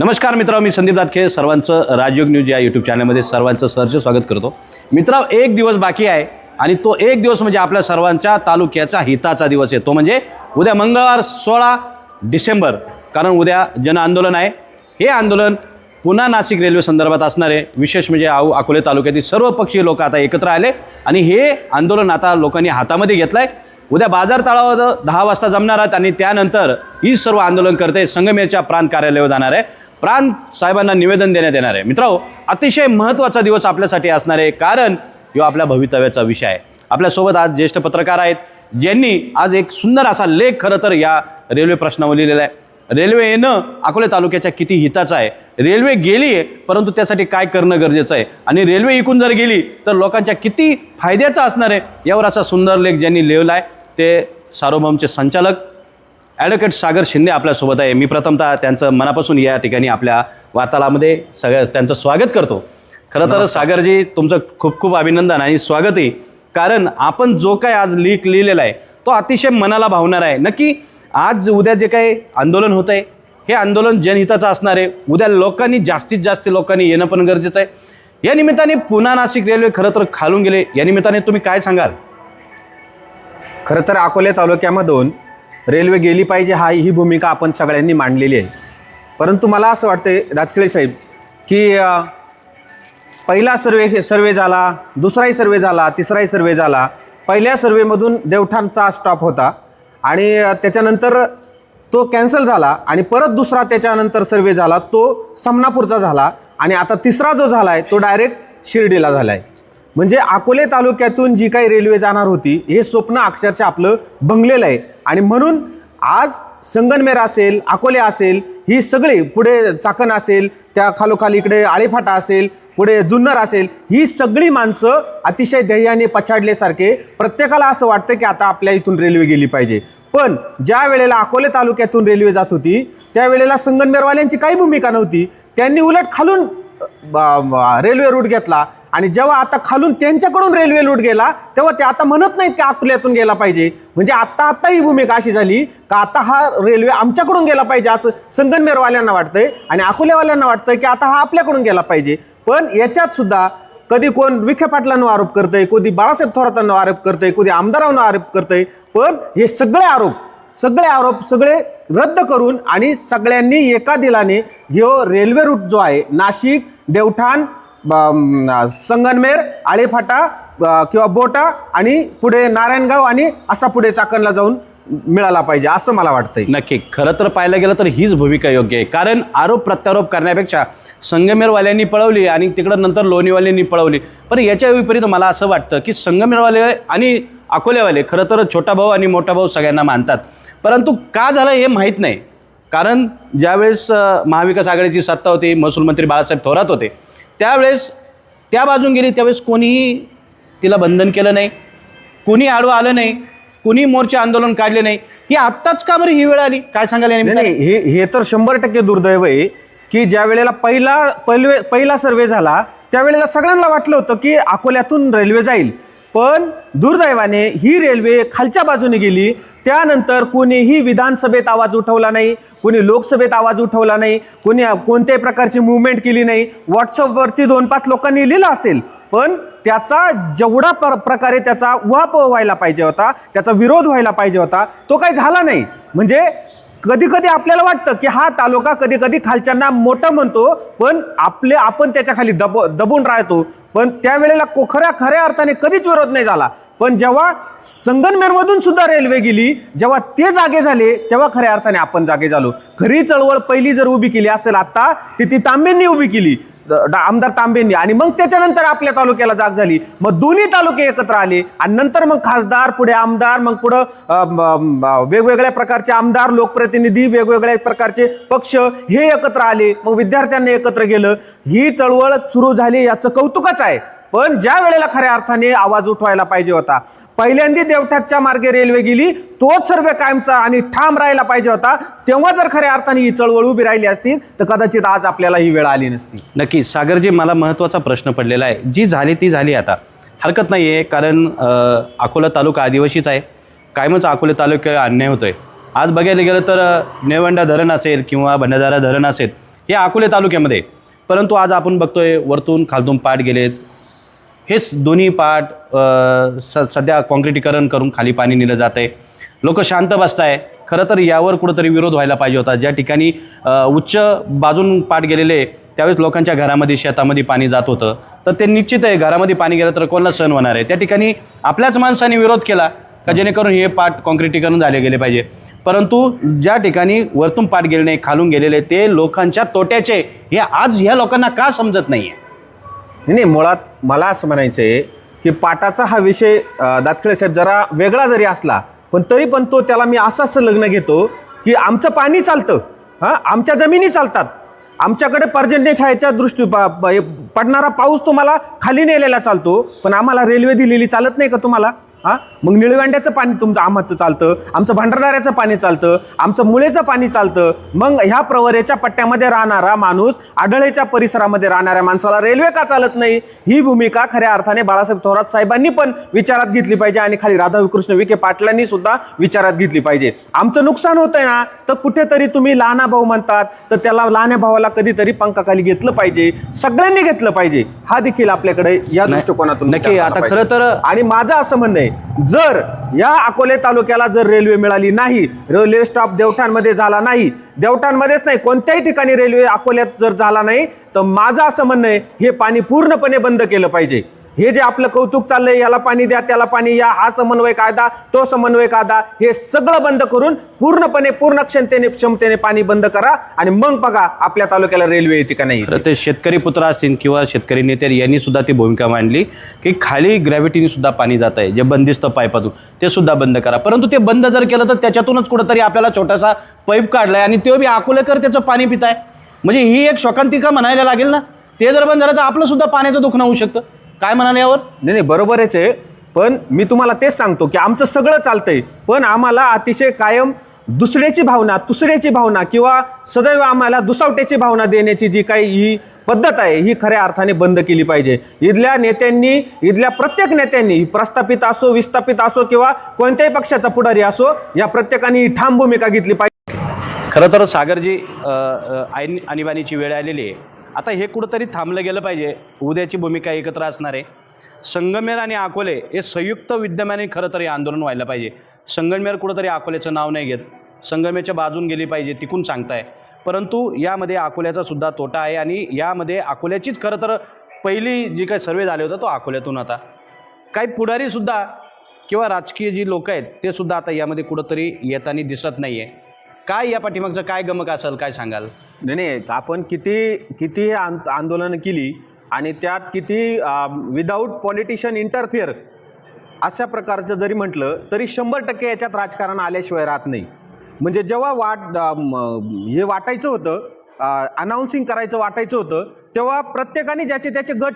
नमस्कार मित्रांनो मी संदीप दातखे सर्वांचं राजयोग न्यूज या यूट्यूब चॅनलमध्ये सर्वांचं सहर्ष स्वागत करतो. मित्रांनो एक दिवस बाकी आहे आणि तो एक दिवस म्हणजे आपल्या सर्वांच्या तालुक्याचा हिताचा दिवस आहे. तो म्हणजे उद्या मंगळवार सोळा डिसेंबर कारण उद्या जन आंदोलन आहे. हे आंदोलन पुन्हा नाशिक रेल्वे संदर्भात असणार आहे. विशेष म्हणजे आऊ अकोले तालुक्यातील सर्व पक्षीय लोक आता एकत्र आले आणि हे आंदोलन आता लोकांनी हातामध्ये घेतलं आहे उद्या बाजार तळावर दहा वाजता जमणार आहेत आणि त्यानंतर ही सर्व आंदोलन करते. संगमेरच्या प्रांत कार्यालयावर जाणार आहे. प्रांत साहेबांना निवेदन देण्यात येणार आहे. मित्रांनो अतिशय महत्त्वाचा दिवस आपल्यासाठी असणार आहे कारण ह्यो आपल्या भवितव्याचा विषय आहे. आपल्यासोबत आज ज्येष्ठ पत्रकार आहेत ज्यांनी आज एक सुंदर असा लेख खरं तर या रेल्वे प्रश्नावर लिहिलेला आहे. रेल्वे येणं अकोले तालुक्याच्या किती हिताचं आहे? रेल्वे गेली आहे परंतु त्यासाठी काय करणं गरजेचं आहे? आणि रेल्वे इकून जर गेली तर लोकांच्या किती फायद्याचं असणार आहे? यावर असा सुंदर लेख ज्यांनी लिहिला आहे ते सार्वभौमचे संचालक ॲडव्होकेट सागर शिंदे आपल्यासोबत आहे. मी प्रथमतः त्यांचं मनापासून या ठिकाणी आपल्या वार्तालामध्ये सगळ्या त्यांचं स्वागत करतो. खरं तर सागरजी तुमचं खूप खूप अभिनंदन आणि स्वागतही. कारण आपण जो काय आज लीक लिहिलेला आहे तो अतिशय मनाला भावणार आहे. नक्की आज उद्या जे काही आंदोलन होतं आहे हे आंदोलन जनहिताचं असणार आहे. उद्या लोकांनी जास्तीत जास्त लोकांनी येणं पण गरजेचं आहे. या निमित्ताने पुन्हा नाशिक रेल्वे खरं तर खालून गेले. या निमित्ताने तुम्ही काय सांगाल? खरं तर अकोले तालुक्यामधून रेल्वे गेली पाहिजे हा ही भूमिका आपण सगळ्यांनी मांडलेली आहे. परंतु मला असं वाटतं दातखिळे साहेब की पहिला सर्वे सर्वे झाला दुसराही सर्वे झाला तिसराही सर्वे झाला पहिल्या सर्वेमधून देवठाणचा स्टॉप होता आणि त्याच्यानंतर तो कॅन्सल झाला आणि परत दुसरा त्याच्यानंतर सर्वे झाला तो समनापूरचा झाला आणि आता तिसरा जो झाला आहे तो डायरेक्ट शिर्डीला झाला आहे म्हणजे अकोले तालुक्यातून जी काही रेल्वे जाणार होती हे स्वप्न अक्षरशः आपलं भंगलेलं आहे. आणि म्हणून आज संगनमेर असेल अकोले असेल ही सगळी पुढे चाकण असेल त्या खालोखाली इकडे आळेफाटा असेल पुढे जुन्नर असेल ही सगळी माणसं अतिशय ध्येयाने पछाडल्यासारखे प्रत्येकाला असं वाटतं की आता आपल्या इथून रेल्वे गेली पाहिजे. पण ज्या वेळेला अकोले तालुक्यातून रेल्वे जात होती त्यावेळेला संगनमेरवाल्यांची काही भूमिका नव्हती. त्यांनी उलट खालून रेल्वे रूट घेतला. आणि जेव्हा आता खालून त्यांच्याकडून रेल्वे रूट गेला तेव्हा ते आता म्हणत नाहीत की अकोल्यातून गेला पाहिजे. म्हणजे आता आता ही भूमिका अशी झाली का आता हा रेल्वे आमच्याकडून गेला पाहिजे असं संगनमेरवाल्यांना वाटतंय आणि अकोल्यावाल्यांना वाटतंय की आता हा आपल्याकडून गेला पाहिजे. पण याच्यात सुद्धा कधी कोण विखे पाटलांवर आरोप करतंय कधी बाळासाहेब थोरातांना आरोप करतंय कधी आमदारांना आरोप करतंय पण हे सगळे आरोप सगळे आरोप सगळे रद्द करून आणि सगळ्यांनी एका दिलाने ह्यो रेल्वे रूट जो आहे नाशिक देवठाण संगनमेर आळेफाटा किंवा बोटा आणि पुढे नारायणगाव आणि असा पुढे चाकणला जाऊन मिळाला पाहिजे असं मला वाटतंय. नक्की. खरं तर पाहायला गेलं तर हीच भूमिका योग्य आहे. कारण आरोप प्रत्यारोप करण्यापेक्षा संगमेरवाल्यांनी पळवली आणि तिकडं नंतर लोणीवाल्यांनी पळवली. पण याच्या विपरीत मला असं वाटतं की संगमेरवाले आणि अकोल्यावाले खरं तर छोटा भाऊ आणि मोठा भाऊ सगळ्यांना मानतात. परंतु का झालं हे माहीत नाही. कारण ज्यावेळेस महाविकास आघाडीची सत्ता होती महसूल मंत्री बाळासाहेब थोरात होते त्यावेळेस त्या बाजून गेली त्यावेळेस कोणीही तिला बंधन केलं नाही. कोणी आडवं आलं नाही कोणी मोर्चे आंदोलन काढले नाही. ही आत्ताच का बरं ही वेळ आली? काय? नाही हे हे तर शंभर टक्के दुर्दैव आहे की ज्या वेळेला पहिला पहिले पहिला सर्वे झाला त्यावेळेला सगळ्यांना वाटलं होतं की अकोल्यातून रेल्वे जाईल. पण दुर्दैवाने ही रेल्वे खालच्या बाजूने गेली. त्यानंतर कोणीही विधानसभेत आवाज उठवला नाही कोणी लोकसभेत आवाज उठवला नाही कोणी कोणत्याही प्रकारची मुवमेंट केली नाही. व्हॉट्सअपवरती दोन पाच लोकांनी लिहिलं असेल पण त्याचा जेवढा प्र प्रकारे त्याचा उहापोह व्हायला पाहिजे होता त्याचा विरोध व्हायला पाहिजे होता तो काही झाला नाही. म्हणजे कधी कधी आपल्याला वाटतं की हा तालुका कधी कधी खालच्यांना मोठा म्हणतो पण आपले आपण त्याच्याखाली दब दबून राहतो. पण त्यावेळेला खऱ्या खऱ्या अर्थाने कधीच विरोध नाही झाला. पण जेव्हा संगनमेरमधून सुद्धा रेल्वे गेली जेव्हा ते जागे झाले तेव्हा खऱ्या अर्थाने आपण जागे झालो. खरी चळवळ पहिली जर उभी केली असेल आता ती ती तांबेंनी उभी केली आमदार तांबेंनी. आणि मग त्याच्यानंतर आपल्या तालुक्याला जाग झाली. मग दोन्ही तालुके एकत्र आले. आणि नंतर मग खासदार पुढे आमदार मग पुढं वेगवेगळ्या प्रकारचे आमदार लोकप्रतिनिधी वेगवेगळ्या प्रकारचे पक्ष हे एकत्र आले. मग विद्यार्थ्यांनी एकत्र गेलं. ही चळवळ सुरू झाली याचं कौतुकच आहे. पण ज्या वेळेला खऱ्या अर्थाने आवाज उठवायला पाहिजे होता पहिल्यांदी देवठाच्या मार्गे रेल्वे गेली तोच सर्व कायमचा आणि ठाम राहायला पाहिजे होता तेव्हा जर खऱ्या अर्थाने ही चळवळ उभी राहिली असती तर कदाचित आज आपल्याला ही वेळ आली नसती. नक्की सागरजी मला महत्त्वाचा प्रश्न पडलेला आहे. जी झाली ती झाली आता. हरकत नाही आहे कारण अकोला तालुका आदिवासीच आहे. कायमच अकोले तालुक्याला अन्याय होतोय. आज बघायला गेलं तर नेवंडा धरण असेल किंवा भंडारा धरण असेल हे अकोले तालुक्यामध्ये परंतु आज आपण बघतोय वरतून खालतून पाठ गेलेत. हेच दोन्ही पाठ स सध्या काँक्रिटीकरण करून खाली पाणी नेलं जात आहे. लोक शांत बसत आहे खरं तर यावर कुठंतरी विरोध व्हायला पाहिजे होता. ज्या ठिकाणी उच्च बाजून पाठ गेलेले त्यावेळेस लोकांच्या घरामध्ये शेतामध्ये पाणी जात होतं. तर ते निश्चित आहे घरामध्ये पाणी गेलं तर कोणाला सण होणार आहे? त्या ठिकाणी आपल्याच माणसाने विरोध केला का जेणेकरून हे पाठ काँक्रिटीकरण झाले गेले पाहिजे? परंतु ज्या ठिकाणी वरतून पाठ गेले नाही खालून गेलेले ते लोकांच्या तोट्याचे. हे आज ह्या लोकांना का समजत नाही आहे नाही नाही, मुळात मला असं म्हणायचं आहे की पाटाचा हा विषय अ, दातखळे साहेब जरा वेगळा जरी असला पण तरी पण तो त्याला मी असं असं लग्न घेतो की आमचं पाणी चालतं हां आमच्या जमिनी चालतात. आमच्याकडे पर्जन्य छायाच्या दृष्टी पा पडणारा पाऊस तुम्हाला खाली नेलेला चालतो पण आम्हाला रेल्वे दिलेली चालत नाही का तुम्हाला? हां? मग निळवंड्याचं पाणी तुमचं आम्हाचं चालतं आमचं भंडारदाऱ्याचं पाणी चालतं आमचं मुळेचं पाणी चालतं. मग ह्या प्रवरेच्या पट्ट्यामध्ये राहणारा माणूस आढळेच्या परिसरामध्ये राहणाऱ्या माणसाला रेल्वे का चालत नाही? ही भूमिका खऱ्या अर्थाने बाळासाहेब थोरात साहेबांनी पण विचारात घेतली पाहिजे आणि खाली राधाकृष्ण विखे पाटलांनी सुद्धा विचारात घेतली पाहिजे. आमचं नुकसान होतंय ना? तर कुठेतरी तुम्ही लहाना भाऊ म्हणतात तर त्याला लहान्या भावाला कधीतरी पंखाखाली घेतलं पाहिजे सगळ्यांनी घेतलं पाहिजे. हा देखील आपल्याकडे या दृष्टिकोनातून नक्की. आता खरं. तर- आणि माझं असं म्हणणं आहे जर या अकोले तालुक्याला जर रेल्वे मिळाली नाही रेल्वे स्टॉप देवठाणमध्ये झाला नाही देवठाणमध्येच नाही कोणत्याही ठिकाणी रेल्वे अकोल्यात जर झाला नाही तर माझं असं म्हणणं आहे हे पाणी पूर्णपणे बंद केलं पाहिजे. हे जे आपलं कौतुक चाललंय याला पाणी द्या त्याला पाणी या हा समन्वय कायदा तो समन्वय कायदा हे सगळं बंद करून पूर्णपणे पूर्ण क्षमतेने क्षमतेने पाणी बंद करा आणि मग बघा आपल्या तालुक्याला रेल्वे येते का नाही ते शेतकरी पुत्र असतील किंवा शेतकरी नेते यांनी सुद्धा ती भूमिका मांडली की खाली ग्रॅव्हिटीने सुद्धा पाणी जात आहे जे बंदिस्त पाईपातून ते सुद्धा बंद करा. परंतु ते बंद जर केलं तर त्याच्यातूनच कुठंतरी आपल्याला छोटासा पाईप काढलाय आणि तो बी अकोलेकर त्याचं पाणी पिताय. म्हणजे ही एक शोकांतिका म्हणायला लागेल ना? ते जर बंद झालं तर आपलं सुद्धा पाण्याचं दुखणं होऊ शकतं. काय म्हणाले यावर? नाही नाही बरोबरच आहे पण मी तुम्हाला तेच सांगतो की आमचं सगळं चालतंय. पण आम्हाला अतिशय कायम दुसऱ्याची भावना दुसऱ्याची भावना किंवा सदैव आम्हाला दुसावट्याची भावना देण्याची जी काही ही पद्धत आहे ही खऱ्या अर्थाने बंद केली पाहिजे. इथल्या नेत्यांनी इथल्या प्रत्येक नेत्यांनी प्रस्थापित असो विस्थापित असो किंवा कोणत्याही पक्षाचा पुढारी असो या प्रत्येकाने ही ठाम भूमिका घेतली पाहिजे. खरं तर सागरजी ऐन आणीबाणीची वेळ आलेली आहे. आता हे कुठंतरी थांबलं गेलं पाहिजे. उद्याची भूमिका एकत्र असणार. आहे संगमेर आणि अकोले हे संयुक्त विद्यमाने खरं तरी आंदोलन व्हायला पाहिजे. संगमेर कुठंतरी अकोल्याचं नाव नाही घेत. संगमेरच्या बाजून गेली पाहिजे तिकून सांगताय. परंतु यामध्ये अकोल्याचा सुद्धा तोटा आहे आणि यामध्ये अकोल्याचीच खरं तर पहिली जी काही सर्वे झाले होता तो अकोल्यातून आता. काही पुढारीसुद्धा किंवा राजकीय जी लोक आहेत ते सुद्धा आता यामध्ये कुठंतरी येताना दिसत नाही आहे काय या पाठीमागचं काय गमक असेल काय सांगाल? नाही नाही आपण किती किती आंद आंदोलनं केली आणि त्यात किती विदाऊट पॉलिटिशियन इंटरफिअर अशा प्रकारचं जरी म्हटलं तरी शंभर टक्के याच्यात राजकारण आल्याशिवाय राहत नाही. म्हणजे जेव्हा वाट अ, म, हे वाटायचं होतं अनाऊन्सिंग करायचं वाटायचं होतं तेव्हा प्रत्येकाने ज्याचे त्याचे गट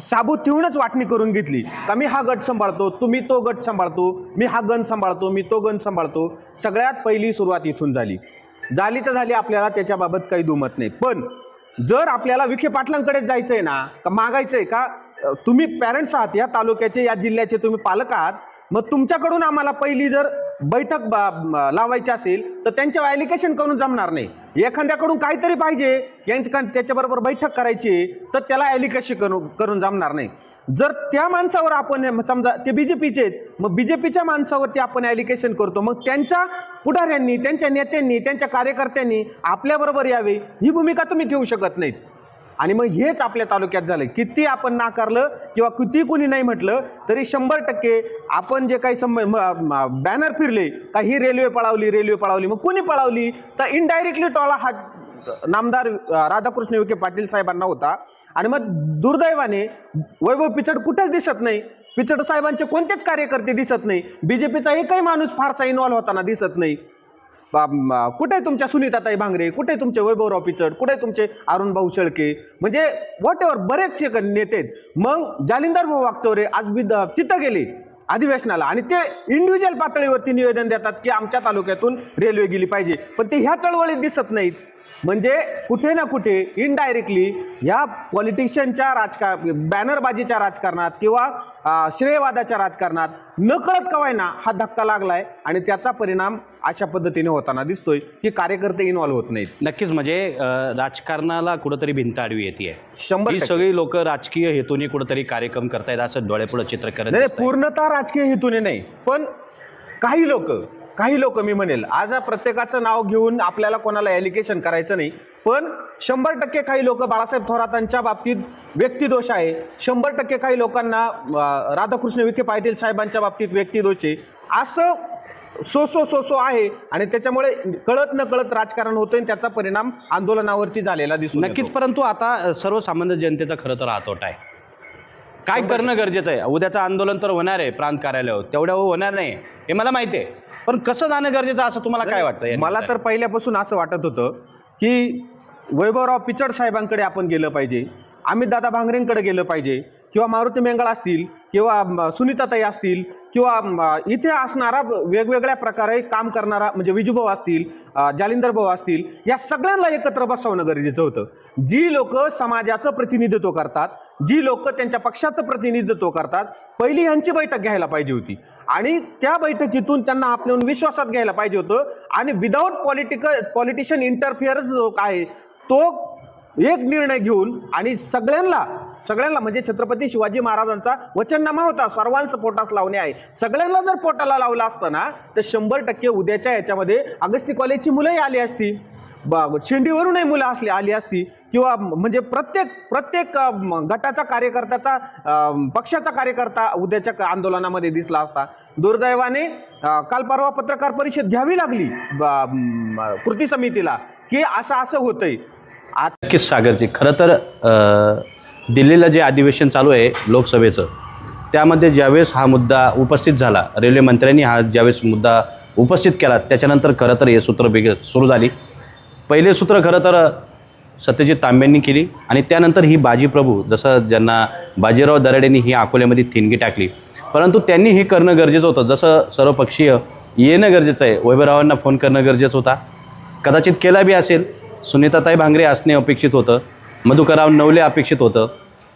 साबूत ठेवूनच वाटणी करून घेतली. का मी हा गट सांभाळतो तुम्ही तो गट सांभाळतो मी हा गण सांभाळतो मी तो गण सांभाळतो. सगळ्यात पहिली सुरुवात इथून झाली. झाली तर झाली आपल्याला त्याच्याबाबत काही दुमत नाही. पण जर आपल्याला विखे पाटलांकडेच जायचं आहे ना का मागायचं आहे का तुम्ही पॅरेंट्स आहात या तालुक्याचे या जिल्ह्याचे तुम्ही पालक आहात मग तुमच्याकडून आम्हाला पहिली जर बैठक बा- लावायची असेल तर त्यांच्या ॲलिकेशन करून जमणार नाही. एखाद्याकडून काहीतरी पाहिजे यांच्या त्याच्याबरोबर बैठक करायची तर त्याला ॲलिकेशन करून करून जमणार नाही. जर त्या माणसावर आपण समजा ते बी जे पीचे आहेत मग बी जे पीच्या माणसावरती आपण ॲलिकेशन करतो. मग त्यांच्या पुढाऱ्यांनी त्यांच्या नेत्यांनी त्यांच्या कार्यकर्त्यांनी आपल्याबरोबर यावे ही भूमिका तुम्ही ठेवू शकत नाहीत. आणि मग हेच आपल्या तालुक्यात झालं किती आपण नाकारलं किंवा किती कुणी नाही म्हटलं तरी शंभर टक्के आपण जे काही सम बॅनर फिरले का ही रेल्वे पळावली रेल्वे पळावली मग कुणी पळावली? तर इनडायरेक्टली टोळा हा नामदार राधाकृष्ण विखे पाटील साहेबांना होता. आणि मग दुर्दैवाने वैभव पिचड कुठेच दिसत नाही. पिचड साहेबांचे कोणतेच कार्यकर्ते दिसत नाही. बी जे पीचा एकही माणूस फारसा इन्व्हॉल्व्ह होताना दिसत नाही. कुठे आहे तुमच्या सुनीताताई भांगरे? कुठे तुमचे वैभवराव पिचड? कुठे तुमचे अरुण भाऊ शेळके? म्हणजे वॉट एव्हर बरेचसे क- नेते आहेत. मग जालिंदर भाऊ वागचौरे आज बी द- तिथं गेले अधिवेशनाला. आणि ते इंडिव्हिज्युअल पातळीवरती निवेदन देतात की आमच्या तालुक्यातून रेल्वे गेली पाहिजे. पण ते ह्या चळवळीत दिसत नाहीत. म्हणजे कुठे ना कुठे इनडायरेक्टली या पॉलिटिशियनच्या राजकार बॅनरबाजीच्या राजकारणात किंवा श्रेयवादाच्या राजकारणात नकळत कवायना हा धक्का लागलाय आणि त्याचा परिणाम अशा पद्धतीने होताना दिसतोय की कार्यकर्ते इन्व्हॉल्व्ह होत नाहीत नक्कीच म्हणजे राजकारणाला कुठंतरी भिंत आडवी येते शंभर ही. सगळी लोक राजकीय हेतूने कुठंतरी कार्यक्रम करतायत असं डोळ्यापुढे चित्र करत. पूर्णतः राजकीय हेतूने नाही पण काही लोक काही लोक मी म्हणेल आज प्रत्येकाचं नाव घेऊन आपल्याला कोणाला ॲलिकेशन करायचं नाही पण शंभर टक्के काही लोक बाळासाहेब थोरातांच्या बाबतीत व्यक्तिदोष आहे. शंभर टक्के काही लोकांना राधाकृष्ण विखे पाटील साहेबांच्या बाबतीत व्यक्तिदोष आहे. असं सो सो सो सो आहे आणि त्याच्यामुळे कळत न कळत राजकारण होतंय आणि त्याचा परिणाम आंदोलनावरती झालेला दिसून नक्कीच परंतु आता सर्वसामान्य जनतेचा खरं तर आतोट आहे. काय करणं गरजेचं आहे? उद्याचं आंदोलन तर होणार आहे प्रांत कार्यालयावर तेवढ्या होणार नाही. हे मला माहिती आहे. पण कसं जाणं गरजेचं आहे असं तुम्हाला काय वाटतं मला? तर पहिल्यापासून असं वाटत होतं की वैभवराव पिचड साहेबांकडे आपण गेलं पाहिजे. अमित दादा भांगरेंकडे गेलं पाहिजे. किंवा मारुती मेंगळ असतील किंवा सुनीताताई असतील किंवा इथे असणारा वेगवेगळ्या प्रकारे काम करणारा म्हणजे विजूभाऊ असतील जालिंदर भाऊ असतील या सगळ्यांना एकत्र बसवणं गरजेचं होतं. जी लोक समाजाचं प्रतिनिधित्व करतात जी लोक त्यांच्या पक्षाचं प्रतिनिधित्व करतात पहिली यांची बैठक घ्यायला पाहिजे होती. आणि त्या बैठकीतून त्यांना आपण विश्वासात घ्यायला पाहिजे होतं. आणि विदाऊट पॉलिटिकल पॉलिटिशियन इंटरफिअरन्स जो काय तो एक निर्णय घेऊन आणि सगळ्यांना सगळ्यांना म्हणजे छत्रपती शिवाजी महाराजांचा वचननामा होता. सर्वांचं पोटास लावणे आहे. सगळ्यांना जर पोटाला लावलं असतं ना तर शंभर टक्के उद्याच्या याच्यामध्ये अगस्ती कॉलेजची मुलंही आली असती. बा शिंडीवरूनही मुलं असली आली असती. किंवा म्हणजे प्रत्येक प्रत्येक गटाचा कार्यकर्त्याचा पक्षाचा कार्यकर्ता उद्याच्या आंदोलनामध्ये दिसला असता. दुर्दैवाने कालपरवा काल परवा पत्रकार परिषद घ्यावी लागली कृती समितीला की असं असं होतंय. नक्कीच सागरजी खरं तर दिल्लीला जे अधिवेशन चालू आहे लोकसभेचं त्यामध्ये ज्यावेळेस हा मुद्दा उपस्थित झाला रेल्वे मंत्र्यांनी हा ज्यावेळेस मुद्दा उपस्थित केला त्याच्यानंतर खरं तर हे सूत्र बेग सुरू झाली. पहिले सूत्र खरं तर सत्यजित तांबेंनी केली आणि त्यानंतर ही बाजी प्रभू जसं ज्यांना बाजीराव दराडेंनी ही अकोल्यामध्ये थिणगी टाकली. परंतु त्यांनी हे करणं गरजेचं होतं. जसं सर्वपक्षीय येणं गरजेचं आहे. वैभवरावांना फोन करणं गरजेचं होता. कदाचित केला बी असेल. सुनीताताई भांगरे असणे अपेक्षित होतं. मधुकरराव नवले अपेक्षित होतं.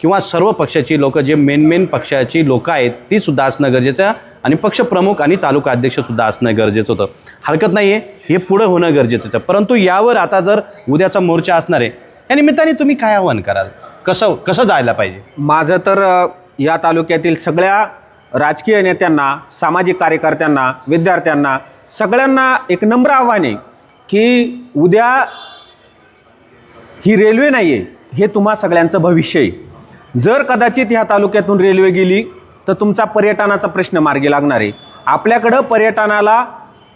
किंवा सर्व पक्षाची लोकं जे मेन मेन पक्षाची लोकं आहेत ती सुद्धा असणं गरजेचं आहे. आणि पक्षप्रमुख आणि तालुका अध्यक्षसुद्धा असणं गरजेचं होतं. हरकत नाही आहे हे पुढं होणं गरजेचं आहे. परंतु यावर आता जर उद्याचा मोर्चा असणार आहे या निमित्ताने तुम्ही काय आव्हान कराल? कसं कसं जायला पाहिजे? माझं तर या तालुक्यातील सगळ्या राजकीय नेत्यांना सामाजिक कार्यकर्त्यांना विद्यार्थ्यांना सगळ्यांना एक नम्र आव्हान आहे की उद्या ही रेल्वे नाही आहे हे तुम्हा सगळ्यांचं भविष्य आहे. जर कदाचित ह्या तालुक्यातून रेल्वे गेली तर तुमचा पर्यटनाचा प्रश्न मार्गी लागणार आहे. आपल्याकडं पर्यटनाला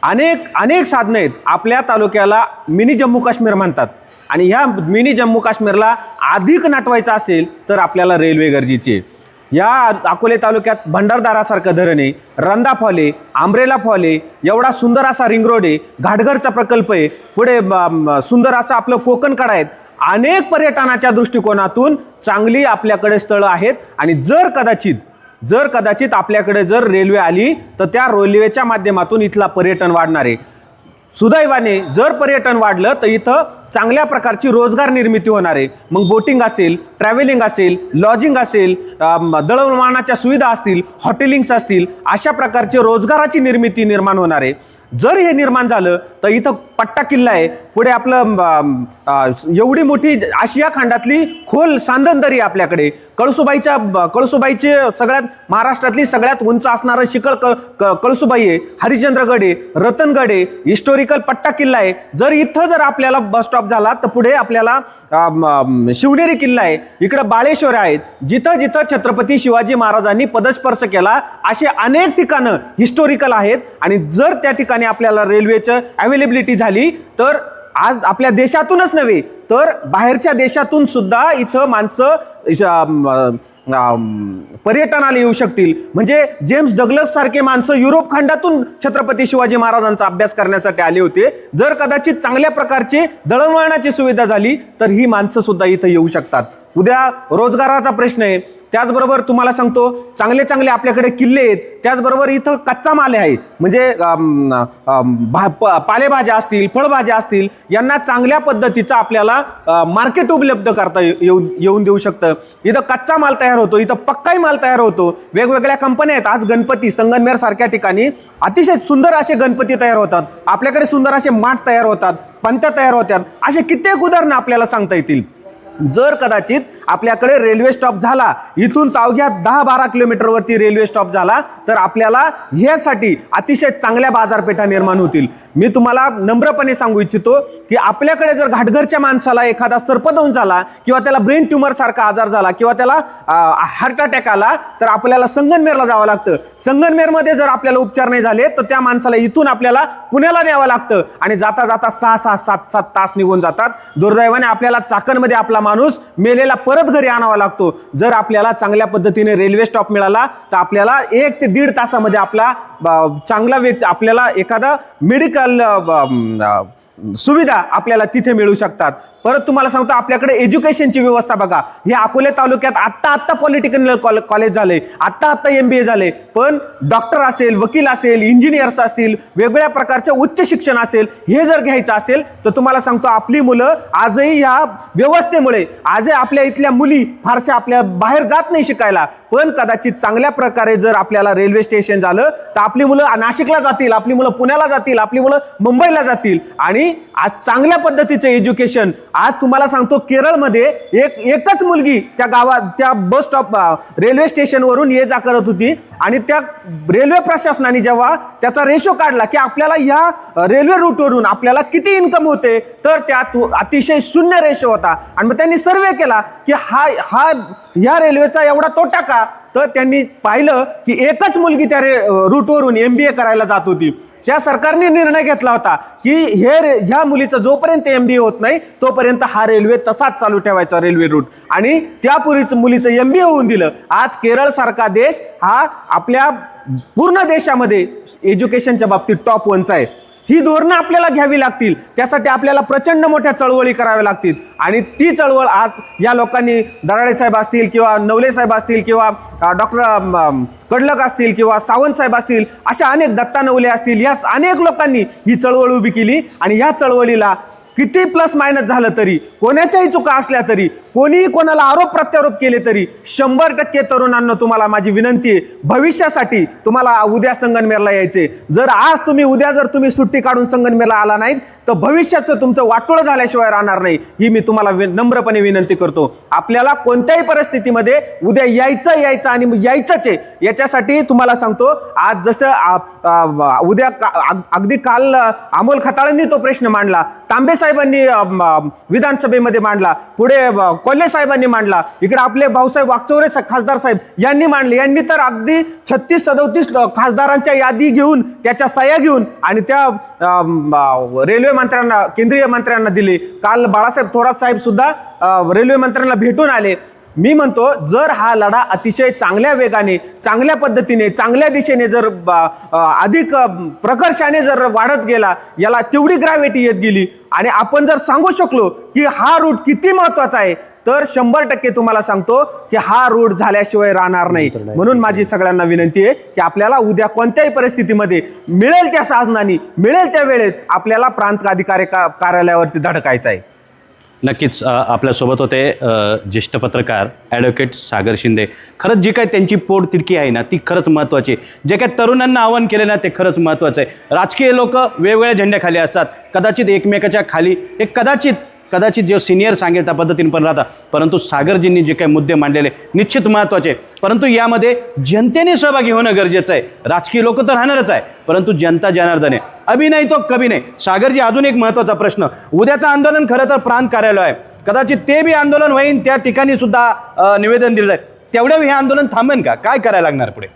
अनेक अनेक साधनं आहेत. आपल्या तालुक्याला मिनी जम्मू काश्मीर म्हणतात. आणि ह्या मिनी जम्मू काश्मीरला अधिक नाटवायचं असेल तर आपल्याला रेल्वे गरजेची आहे. या अकोले तालुक्यात भंडारदारासारखं धरण आहे. रंदा फॉल आहे आंब्रेला फॉल आहे एवढा सुंदर असा रिंग रोड आहे. घाटघरचा प्रकल्प आहे. पुढे सुंदर असं आपलं कोकण कडा आहेत. अनेक पर्यटनाच्या दृष्टिकोनातून चांगली आपल्याकडे स्थळं आहेत. आणि जर कदाचित जर कदाचित आपल्याकडे जर रेल्वे आली तर त्या रेल्वेच्या माध्यमातून इथला पर्यटन वाढणार आहे. सुदैवाने जर पर्यटन वाढलं तर इथं चांगल्या प्रकारची रोजगार निर्मिती होणार आहे. मग बोटिंग असेल ट्रॅव्हलिंग असेल लॉजिंग असेल अम, दळणवळणाच्या सुविधा असतील हॉटेलिंग्स असतील अशा प्रकारचे रोजगाराची निर्मिती निर्माण होणार आहे. जर हे निर्माण झालं तर इथं पट्टा किल्ला आहे. पुढे आपलं एवढी मोठी आशिया खंडातली खोल सांदनदरी आपल्याकडे. कळसुबाईच्या कळसुबाईचे सगळ्यात महाराष्ट्रातली सगळ्यात उंच असणारं शिखर क क- कळसुबाई आहे हरिश्चंद्रगड आहे रतनगड आहे हिस्टोरिकल पट्टा किल्ला आहे. जर इथं जर आपल्याला बस स्टॉप झाला तर पुढे आपल्याला शिवनेरी किल्ला आहे. इकडं बाळेश्वर आहेत. जिथं जिथं छत्रपती शिवाजी महाराजांनी पदस्पर्श केला असे अनेक ठिकाणं हिस्टोरिकल आहेत. आणि जर त्या ठिकाणी आपल्याला रेल्वेचं अवेलेबिलिटी झाली तर आज आपल्या देशातूनच नव्हे तर बाहेरच्या देशातून सुद्धा इथं माणसं पर्यटनाला येऊ शकतील. म्हणजे जेम्स डगलस सारखे माणसं युरोप खंडातून छत्रपती शिवाजी महाराजांचा अभ्यास करण्यासाठी आले होते. जर कदाचित चांगल्या प्रकारचे दळणवळणाची सुविधा झाली तर ही माणसं सुद्धा इथं येऊ शकतात. उद्या रोजगाराचा प्रश्न आहे. त्याचबरोबर तुम्हाला सांगतो चांगले चांगले आपल्याकडे किल्ले आहेत त्याचबरोबर इथं कच्चा माल आहे. म्हणजे भा- प- पालेभाज्या असतील फळभाज्या असतील यांना चांगल्या पद्धतीचं आपल्याला मार्केट उपलब्ध करता येऊ येऊन येऊन देऊ शकतं. इथं कच्चा माल तयार होतो इथं पक्काही माल तयार होतो. वेगवेगळ्या कंपन्या आहेत आज गणपती संगनमेर सारख्या ठिकाणी. अतिशय सुंदर असे गणपती तयार होतात. आपल्याकडे सुंदर असे माठ तयार होतात पंत्या तयार होतात. असे कित्येक उदाहरणं आपल्याला सांगता येतील. जर कदाचित आपल्याकडे रेल्वे स्टॉप झाला इथून तावघ्या दहा बारा किलोमीटरवरती रेल्वे स्टॉप झाला तर आपल्याला ह्यासाठी अतिशय चांगल्या बाजारपेठा निर्माण होतील. मी तुम्हाला नम्रपणे सांगू इच्छितो की आपल्याकडे जर घाटघरच्या माणसाला एखादा सर्पदंश झाला किंवा त्याला ब्रेन ट्युमर सारखा आजार झाला किंवा त्याला हार्ट अटॅक आला तर आपल्याला संगनमेरला जावं लागतं. संगनमेरमध्ये जर आपल्याला उपचार नाही झाले तर त्या माणसाला इथून आपल्याला पुण्याला न्यावं लागतं. आणि जाता जाता सहा सहा सात सात तास निघून जातात. दुर्दैवाने आपल्याला चाकणमध्ये आपला माणूस मेलेला परत घरी आणावा लागतो. जर आपल्याला चांगल्या पद्धतीने रेल्वे स्टॉप मिळाला तर आपल्याला एक ते दीड तासामध्ये आपला चांगला व्यक्ती आपल्याला एखादा मेडिकल सुविधा आपल्याला तिथे मिळू शकतात. परत तुम्हाला सांगतो आपल्याकडे एज्युकेशनची व्यवस्था बघा. हे अकोले तालुक्यात आत्ता आत्ता पॉलिटिकल कॉलेज झाले आत्ता आत्ता एम बी ए झाले. पण डॉक्टर असेल वकील असेल इंजिनियर्स असतील वेगवेगळ्या प्रकारचे उच्च शिक्षण असेल हे जर घ्यायचं असेल तर तुम्हाला सांगतो आपली मुलं आजही ह्या व्यवस्थेमुळे आजही आपल्या इथल्या मुली फारशा आपल्या बाहेर जात नाही शिकायला. पण कदाचित चांगल्या प्रकारे जर आपल्याला रेल्वे स्टेशन झालं तर आपली मुलं नाशिकला जातील आपली मुलं पुण्याला जातील आपली मुलं मुंबईला जातील. आणि आज चांगल्या पद्धतीचं एज्युकेशन आज तुम्हाला सांगतो केरळमध्ये एक एकच मुलगी त्या गावात त्या बस स्टॉप रेल्वे स्टेशनवरून ये जा करत होती. आणि त्या रेल्वे प्रशासनाने जेव्हा त्याचा रेशो काढला की आपल्याला ह्या रेल्वे रूटवरून आपल्याला किती इन्कम होते तर त्यात अतिशय शून्य रेशो होता. आणि मग त्यांनी सर्वे केला की हा हा ह्या रेल्वेचा एवढा तोटा का? तर त्यांनी पाहिलं की एकच मुलगी त्या रे रूटवरून एम बी ए करायला जात होती. त्या सरकारने निर्णय घेतला होता की हे रे ह्या मुलीचं जोपर्यंत एम बी ए होत नाही तोपर्यंत हा रेल्वे तसाच चालू ठेवायचा रेल्वे रूट. आणि त्यापूर्वीच मुलीचं एम बी ए होऊन दिलं. आज केरळ सारखा देश हा आपल्या पूर्ण देशामध्ये एज्युकेशनच्या बाबतीत टॉप वनचा आहे. ही धोरणं आपल्याला घ्यावी लागतील. त्यासाठी आपल्याला प्रचंड मोठ्या चळवळी कराव्या लागतील. आणि ती चळवळ आज या लोकांनी दराडे साहेब असतील किंवा नवले साहेब असतील किंवा डॉक्टर कडलक असतील किंवा सावंत साहेब असतील अशा अनेक दत्ता नवले असतील या अनेक लोकांनी ही चळवळ उभी केली. आणि या चळवळीला किती प्लस मायनस झालं तरी कोणाच्याही चुका असल्या तरी कोणीही कोणाला आरोप प्रत्यारोप केले तरी शंभर टक्के तरुणांना तुम्हाला माझी विनंती आहे भविष्यासाठी तुम्हाला उद्या संगनमेरला यायचे जर आज तुम्ही उद्या जर तुम्ही सुट्टी काढून संगनमेरला आला नाहीत तर भविष्याचं तुमचं वाटोळं झाल्याशिवाय राहणार नाही ही मी तुम्हाला वि- नम्रपणे विनंती करतो. आपल्याला कोणत्याही परिस्थितीमध्ये उद्या यायचं यायचं आणि यायचंच आहे याच्यासाठी तुम्हाला सांगतो आज जसं उद्या का- अगदी काल अमोल खताळांनी तो प्रश्न मांडला तांबे साहेबांनी विधानसभेमध्ये मांडला. पुढे कोल्हे साहेबांनी मांडला. इकडे आपले भाऊसाहेब वागचौरे खासदार साहेब यांनी मांडले. यांनी तर अगदी छत्तीस सदोतीस खासदारांच्या यादी घेऊन त्याच्या सह्या घेऊन आणि त्या रेल्वे मंत्र्यांना केंद्रीय मंत्र्यांना दिली. काल बाळासाहेब थोरात साहेब सुद्धा रेल्वे मंत्र्यांना भेटून आले. मी म्हणतो जर हा लढा अतिशय चांगल्या वेगाने चांगल्या पद्धतीने चांगल्या दिशेने जर अधिक प्रकर्षाने जर वाढत गेला याला तेवढी ग्रॅव्हिटी येत गेली. आणि आपण जर सांगू शकलो की हा रूट किती महत्त्वाचा आहे तर शंभर टक्के तुम्हाला सांगतो की हा रूट झाल्याशिवाय राहणार नाही. म्हणून माझी सगळ्यांना विनंती आहे की आपल्याला उद्या कोणत्याही परिस्थितीमध्ये मिळेल त्या साधनांनी मिळेल त्या वेळेत आपल्याला प्रांत अधिकारी का- कार्यालयावरती धडकायचं आहे. नक्कीच आपल्यासोबत होते ज्येष्ठ पत्रकार ॲडव्होकेट सागर शिंदे. खरंच जी काय त्यांची पोट तिरकी आहे ना ती खरंच महत्त्वाची आहे. जे काय तरुणांना आव्हान केले ना ते खरंच महत्त्वाचं आहे. राजकीय लोक वेगवेगळ्या झेंड्याखाली असतात. कदाचित एकमेकाच्या खाली एक कदाचित कदाचित जे सिनियर सांगेल त्या पद्धतीने पण राहतात. परंतु सागरजींनी जे काही मुद्दे मांडलेले निश्चित महत्त्वाचे परंतु यामध्ये जनतेने सहभागी होणं गरजेचं आहे. राजकीय लोक तर राहणारच आहे. परंतु जनता जनार्दने अभिनय तो कभी नाही। सागरजी अजून एक महत्त्वाचा प्रश्न। उद्याचं आंदोलन खरं तर प्रांत कार्यालय आहे. कदाचित ते बी आंदोलन होईन त्या ठिकाणी सुद्धा निवेदन दिलं आहे तेवढ्या हे आंदोलन थांबेन का? काय करायला लागणार पुढे?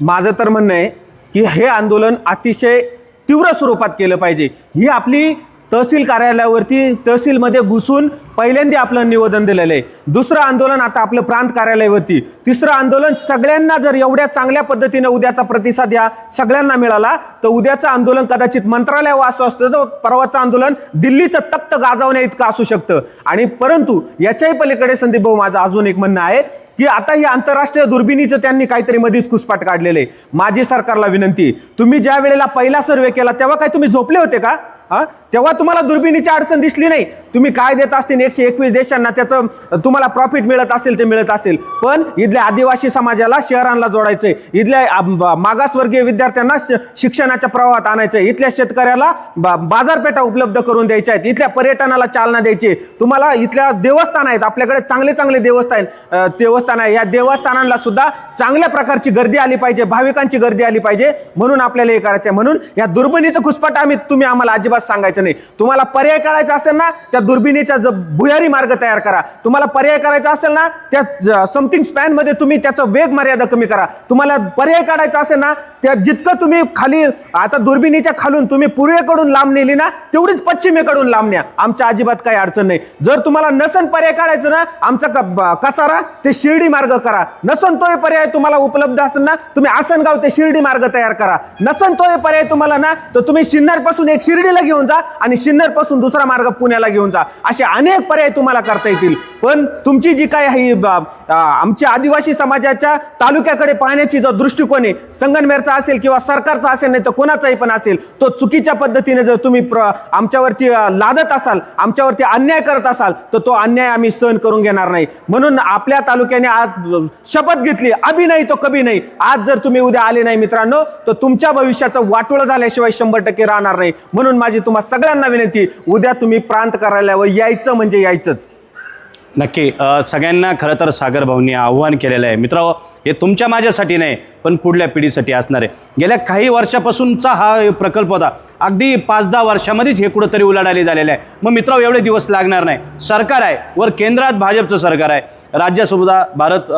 माझं तर म्हणणं आहे की हे आंदोलन अतिशय तीव्र स्वरूपात केलं पाहिजे. ही आपली तहसील कार्यालयावरती तहसीलमध्ये घुसून पहिल्यांदा आपलं निवेदन दिलेलं आहे. दुसरं आंदोलन आता आपलं प्रांत कार्यालयावरती. तिसरं आंदोलन सगळ्यांना जर एवढ्या चांगल्या पद्धतीने उद्याचा प्रतिसाद या सगळ्यांना मिळाला तर उद्याचं आंदोलन कदाचित मंत्रालयावर असं असतं तर परवाचं आंदोलन दिल्लीचं तख्त गाजवण्या इतकं असू शकतं. आणि परंतु याच्याही पलीकडे संदीप भाऊ माझं अजून एक म्हणणं आहे की आता ही आंतरराष्ट्रीय दुर्बिणीचं त्यांनी काहीतरी मध्येच घुसपाट काढलेलं आहे. माझी सरकारला विनंती तुम्ही ज्या वेळेला पहिला सर्वे केला तेव्हा काय तुम्ही झोपले होते का? हा? तेव्हा तुम्हाला दुर्बिणीची अडचण दिसली नाही. तुम्ही काय देत असतील एकशे एकवीस देशांना त्याचं तुम्हाला प्रॉफिट मिळत असेल ते मिळत असेल. पण इथल्या आदिवासी समाजाला शहरांना जोडायचं आहे इथल्या मागासवर्गीय विद्यार्थ्यांना श- शिक्षणाच्या प्रवाहात आणायचंय. इथल्या शेतकऱ्याला बाजारपेठा उपलब्ध करून द्यायच्या आहेत इथल्या पर्यटनाला चालना द्यायची. आहे. तुम्हाला इथल्या देवस्थान आहेत. आपल्याकडे चांगले चांगले देवस्थान देवस्थान आहे. या देवस्थानांना सुद्धा चांगल्या प्रकारची गर्दी आली पाहिजे. भाविकांची गर्दी आली पाहिजे. म्हणून आपल्याला हे करायचं आहे म्हणून या दुर्बणीचं घुसपाट आम्ही तुम्ही आम्हाला अजिबात सांगायचं नाही. तुम्हाला पर्याय काढायचा असेल ना त्या दुर्बिणीचा ज भुयारी मार्ग तयार करा. तुम्हाला पर्याय करायचा असेल ना त्या समथिंग स्पॅनमध्ये तुम्ही त्याचा वेग मर्यादा कमी करा. तुम्हाला पर्याय काढायचा असेल ना त्या जितकं तुम्ही खाली आता दुर्बिणीच्या खालून तुम्ही पूर्वेकडून लांब नेली ना तेवढीच पश्चिमेकडून लांब न्या. आमच्या अजिबात काही अडचण नाही. जर तुम्हाला नसन पर्याय काढायचं ना आमचा क- ब- कसारा ते शिर्डी मार्ग करा. नसन तो हे पर्याय तुम्हाला उपलब्ध असेल ना तुम्ही आसनगाव ते शिर्डी मार्ग तयार करा. नसन तो हे पर्याय तुम्हाला ना तर तुम्ही शिन्नरपासून एक शिर्डीला घेऊन जा आणि शिन्नरपासून दुसरा मार्ग पुण्याला घेऊन जा. असे अनेक पर्याय तुम्हाला करता येतील. पण तुमची जी काय ही आमच्या आदिवासी समाजाच्या तालुक्याकडे पाहण्याची जो दृष्टिकोन आहे संगनमेरचा असेल किंवा सरकारचा असेल नाही तर कोणाचाही पण असेल तो चुकीच्या पद्धतीने जर तुम्ही प्र आमच्यावरती लादत असाल आमच्यावरती अन्याय करत असाल तर तो अन्याय आम्ही सहन करून घेणार नाही. म्हणून आपल्या तालुक्याने आज शपथ घेतली अभि नाही तो कभी नाही. आज जर तुम्ही उद्या आले नाही मित्रांनो तर तुमच्या भविष्याचं वाटोळं झाल्याशिवाय शंभर टक्के राहणार नाही. म्हणून माझी तुम्हाला सगळ्यांना विनंती उद्या तुम्ही प्रांत कार्यालयावर यायचं म्हणजे यायचंच. नक्की. सगळ्यांना खरं तर सागर भाऊंनी आव्हान केलेलं आहे. मित्रांनो हे तुमच्या माझ्यासाठी नाही पण पुढल्या पिढीसाठी असणार आहे. गेल्या काही वर्षापासूनचा हा प्रकल्प होता. अगदी पाच दहा वर्षामध्येच हे कुठंतरी उलाढाली झालेलं आहे. मग मित्रांनो एवढे दिवस लागणार नाही. सरकार आहे वर केंद्रात भाजपचं सरकार आहे. राज्यसुद्धा भारत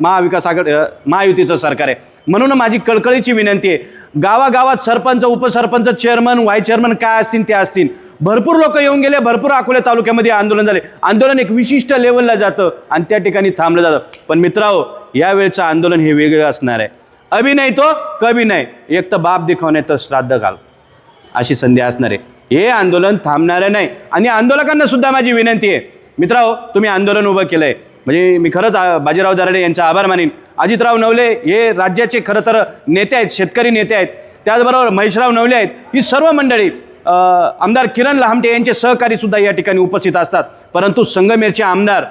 महाविकास आघाड महायुतीचं सरकार आहे. म्हणून माझी कळकळीची विनंती आहे. गावागावात सरपंच उपसरपंच चेअरमन व्हाईस चेअरमन काय असतील ते असतील. भरपूर लोक येऊन गेले भरपूर अकोल्या तालुक्यामध्ये आंदोलन झाले. आंदोलन एक विशिष्ट लेवलला जातं आणि त्या ठिकाणी थांबलं जातं. पण मित्रांनो यावेळचं आंदोलन हे वेगळं असणार आहे. अभि नाही तो कभी नाही. एक तर बाप दिखावणे तर श्राद्ध घाल. अशी संधी असणार आहे. हे आंदोलन थांबणारं नाही. आणि आंदोलकांना सुद्धा माझी विनंती आहे. मित्रांनो तुम्ही आंदोलन उभं केलं आहे म्हणजे मी खरंच बाजीराव दराडे यांचा आभार मानेन. अजितराव नवले हे राज्याचे खरं तर नेते आहेत शेतकरी नेते आहेत. त्याचबरोबर महेशराव नवले आहेत. ही सर्व मंडळी आमदार किरण लहामटे यांचे सहकारी सुद्धा या ठिकाणी उपस्थित असतात. परंतु संगमेरचे आमदार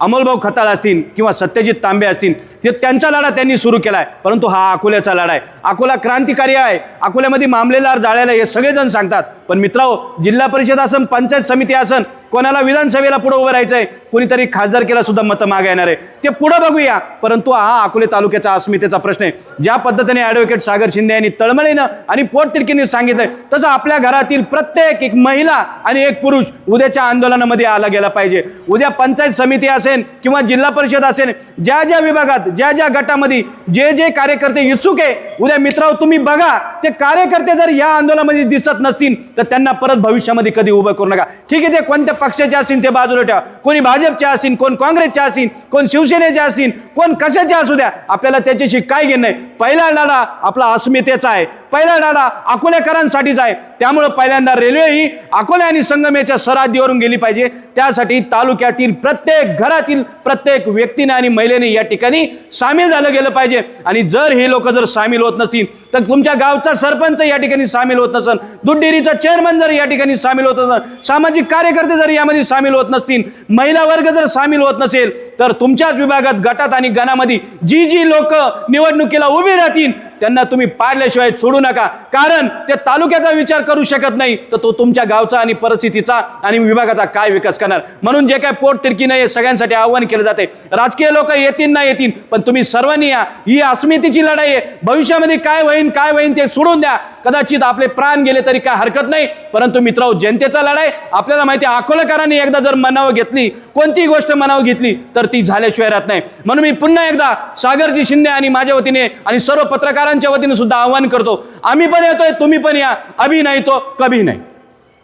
अमोलभाऊ खताळ असतील किंवा सत्यजित तांबे असतील ते त्यांचा लढा त्यांनी सुरू केला आहे परंतु हा अकोल्याचा लढा आहे. अकोला क्रांतिकारी आहे. अकोल्यामध्ये मामलेदार जाळ्याला हे सगळेजण सांगतात. पण मित्रांनो जिल्हा परिषद असन पंचायत समिती असन कोणाला विधानसभेला पुढं उभं राहायचं आहे कोणीतरी खासदारकीला सुद्धा मतं मागे येणार आहे. ते पुढं बघूया परंतु हा अकोले तालुक्याचा अस्मितेचा प्रश्न आहे. ज्या पद्धतीने ॲडव्होकेट सागर शिंदे यांनी तळमळीनं आणि पोटतिरकीने सांगितलंय तसं आपल्या घरातील प्रत्येक एक महिला आणि एक पुरुष उद्याच्या आंदोलनामध्ये आला गेला पाहिजे. उद्या पंचायत समिती असेल किंवा जिल्हा परिषद असेल ज्या ज्या विभागात ज्या ज्या गटामध्ये जे जे कार्यकर्ते इच्छुक आहे उद्या मित्रांनो तुम्ही बघा ते कार्यकर्ते जर या आंदोलनामध्ये दिसत नसतील तर त्यांना परत भविष्यामध्ये कधी उभं करू नका. ठीक आहे ते कोणत्या पक्षाचे असतील ते बाजूला ठेवा. कोणी भाजपचे असेल कोण काँग्रेसचे असेल कोण शिवसेनेचे असेल कोण कशाचे असू द्या आपल्याला त्याच्याशी काय घेणं नाही पहिला लढा आपला अस्मितेचा आहे. पहिला लढा अकोलेकरांसाठीच आहे त्यामुळं पहिल्यांदा रेल्वे ही अकोले आणि संगमेच्या सरहद्दीवरून गेली पाहिजे. त्यासाठी तालुक्यातील प्रत्येक घरातील प्रत्येक व्यक्तीने आणि महिलेने या ठिकाणी सामील झालं गेलं पाहिजे. आणि जर हे लोक जर सामील होत नसतील तर तुमच्या गावचा सरपंच या ठिकाणी सामील होत नसेल दूध डेअरीचा चेअरमन जर या ठिकाणी सामील होत नसेल सामाजिक कार्यकर्ते जर यामध्ये सामील होत नसतील महिला वर्ग जर सामील होत नसेल तर तुमच्याच विभागात गटात आणि गणामध्ये जी जी लोक निवडणुकीला उभी राहतील त्यांना तुम्ही पाडल्याशिवाय सोडू नका. कारण ते तालुक्याचा विचार करू शकत नाही तर तो तुमच्या गावचा आणि परिस्थितीचा आणि विभागाचा काय विकास करणार? म्हणून जे काय पोट तिरकीनं नाही हे सगळ्यांसाठी आव्हान केलं जाते राजकीय लोक येतील ना येतील पण तुम्ही सर्वांनी या. ही अस्मितेची लढाई आहे. भविष्यामध्ये काय होईन काय होईन ते सोडून द्या. कदाचित आपले प्राण गेले तरी काय हरकत नाही. परंतु मित्रांनो जनतेचा लढाई. आपल्याला माहिती आहे अकोलेकरांनी एकदा जर मनावं घेतली कोणतीही गोष्ट मनावं घेतली तर ती झाल्याशिवाय राहत नाही. म्हणून मी पुन्हा एकदा सागरजी शिंदे आणि माझ्या वतीने आणि सर्व पत्रकारांच्या वतीने सुद्धा आवाहन करतो. आम्ही पण येतोय तुम्ही पण या. अभि नाही तो कभी नाही.